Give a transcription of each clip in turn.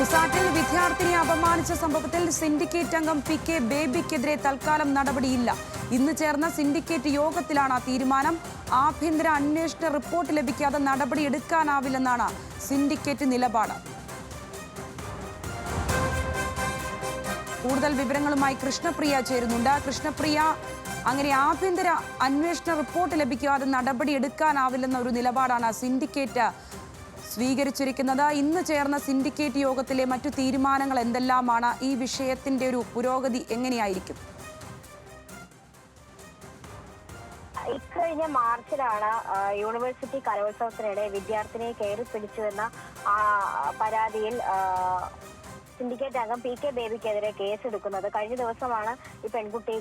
കുസാറ്റിൽ വിദ്യാർത്ഥിനിയെ അപമാനിച്ച സംഭവത്തിൽ സിൻഡിക്കേറ്റ് അംഗം P K ബേബിക്കെതിരെ തൽക്കാലം നടപടിയില്ല. ഇന്ന് ചേർന്ന സിൻഡിക്കേറ്റ് യോഗത്തിലാണ് തീരുമാനം. ആഭ്യന്തര അന്വേഷണ റിപ്പോർട്ട് ലഭിക്കാതെ നടപടി എടുക്കാനാവില്ലെന്നാണ് സിൻഡിക്കേറ്റ് നിലപാട്. കൂടുതൽ വിവരങ്ങളുമായി കൃഷ്ണപ്രിയ ചേരുന്നുണ്ട്. കൃഷ്ണപ്രിയ അങ്ങനെ ആഭ്യന്തര അന്വേഷണ റിപ്പോർട്ട് ലഭിക്കാതെ നടപടി എടുക്കാനാവില്ലെന്ന ഒരു നിലപാടാണ് സിൻഡിക്കേറ്റ് സ്വീകരിച്ചിരിക്കുന്നത്. ഇന്ന് ചേർന്ന സിൻഡിക്കേറ്റ് യോഗത്തിലെ മറ്റു തീരുമാനങ്ങൾ എന്തെല്ലാമാണ്? ഈ വിഷയത്തിന്റെ ഒരു പുരോഗതി എങ്ങനെയായിരിക്കും? ഇക്കഴിഞ്ഞ മാർച്ചിലാണ് യൂണിവേഴ്സിറ്റി കലോത്സവത്തിനിടെ വിദ്യാർത്ഥിനിയെ കയറി പിടിച്ചുവെന്ന പരാതിയിൽ സിൻഡിക്കേറ്റ് അംഗം പി കെ ബേബിക്കെതിരെ കേസെടുക്കുന്നത്. കഴിഞ്ഞ ദിവസമാണ് ഈ പെൺകുട്ടി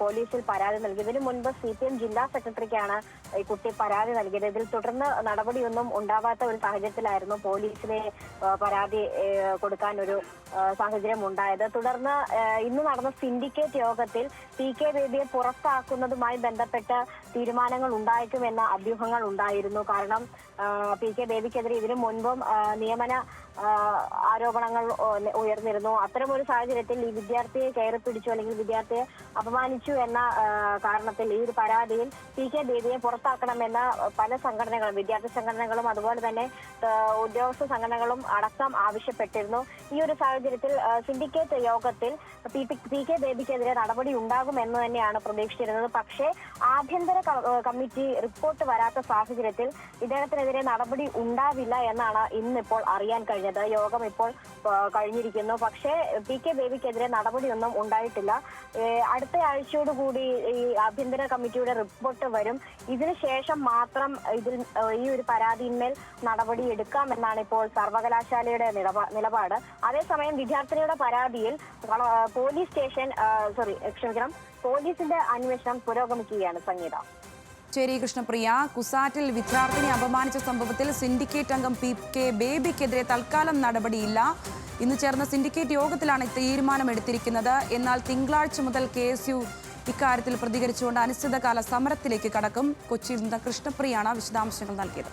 പോലീസിൽ പരാതി നൽകിയത് ഇതിനു മുൻപ് സി പി എം ജില്ലാ സെക്രട്ടറിക്കാണ് ഈ കുട്ടി പരാതി നൽകിയത്. ഇതിൽ തുടർന്ന് നടപടിയൊന്നും ഉണ്ടാവാത്ത ഒരു സാഹചര്യത്തിലായിരുന്നു പോലീസിലെ പരാതി കൊടുക്കാൻ ഒരു സാഹചര്യം ഉണ്ടായത്. തുടർന്ന് ഇന്ന് നടന്ന സിൻഡിക്കേറ്റ് യോഗത്തിൽ പി കെ ബേബിയെ പുറത്താക്കുന്നതുമായി ബന്ധപ്പെട്ട് തീരുമാനങ്ങൾ ഉണ്ടായേക്കുമെന്ന അഭ്യൂഹങ്ങൾ ഉണ്ടായിരുന്നു. കാരണം പി കെ ബേബിക്കെതിരെ ഇതിനു മുൻപും നിയമന ആരോപണങ്ങൾ ഉയർന്നിരുന്നു. അത്തരം ഒരു സാഹചര്യത്തിൽ ഈ വിദ്യാർത്ഥിയെ കയറി പിടിച്ചു അല്ലെങ്കിൽ വിദ്യാർത്ഥിയെ അപമാനിച്ചു എന്ന കാരണത്തിൽ ഈ ഒരു പരാതിയിൽ പി കെ ബേബിയെ പുറത്താക്കണമെന്ന പല സംഘടനകളും വിദ്യാർത്ഥി സംഘടനകളും അതുപോലെ തന്നെ ഉദ്യോഗസ്ഥ സംഘടനകളും അടക്കം ആവശ്യപ്പെട്ടിരുന്നു. ഈ ഒരു സാഹചര്യത്തിൽ സിൻഡിക്കേറ്റ് യോഗത്തിൽ പി കെ ബേബിക്കെതിരെ നടപടി ഉണ്ടാകുമെന്ന് തന്നെയാണ് പ്രതീക്ഷിച്ചിരുന്നത്. പക്ഷേ ആഭ്യന്തര കമ്മിറ്റി റിപ്പോർട്ട് വരാത്ത സാഹചര്യത്തിൽ ഇദ്ദേഹത്തിനെതിരെ നടപടി ഉണ്ടാവില്ല എന്നാണ് ഇന്നിപ്പോൾ അറിയാൻ കഴിഞ്ഞത്. യോഗം ഇപ്പോൾ കഴിഞ്ഞിരിക്കുന്നു. പക്ഷേ പി കെ ബേബിക്കെതിരെ നടപടിയൊന്നും ഉണ്ടായിട്ടില്ല. അടുത്ത ആഴ്ചയോടുകൂടി ഈ ആഭ്യന്തര കമ്മിറ്റിയുടെ റിപ്പോർട്ട് വരും. ഇതിനുശേഷം മാത്രം ഇതിൽ ഈ ഒരു പരാതിയിന്മേൽ നടപടി എടുക്കാമെന്നാണ് ഇപ്പോൾ സർവകലാശാലയുടെ നിലപാട്. അതേസമയം വിദ്യാർത്ഥിനിയുടെ പരാതിയിൽ പോലീസ് സ്റ്റേഷൻ സോറി ക്ഷമിക്കണം പോലീസിന്റെ അന്വേഷണം പുരോഗമിക്കുകയാണ് സംഗീത. ശരി കൃഷ്ണപ്രിയ. കുസാറ്റിൽ വിദ്യാർത്ഥിനി അപമാനിച്ച സംഭവത്തിൽ സിൻഡിക്കേറ്റ് അംഗം പി കെ ബേബിക്കെതിരെ തൽക്കാലം നടപടിയില്ല. ഇന്ന് ചേർന്ന സിൻഡിക്കേറ്റ് യോഗത്തിലാണ് തീരുമാനമെടുത്തിരിക്കുന്നത്. എന്നാൽ തിങ്കളാഴ്ച മുതൽ കെ എസ് യു ഇക്കാര്യത്തിൽ പ്രതികരിച്ചുകൊണ്ട് അനിശ്ചിതകാല സമരത്തിലേക്ക് കടക്കും. കൊച്ചിയിൽ നിന്ന് കൃഷ്ണപ്രിയാണ് വിശദാംശങ്ങൾ നൽകിയത്.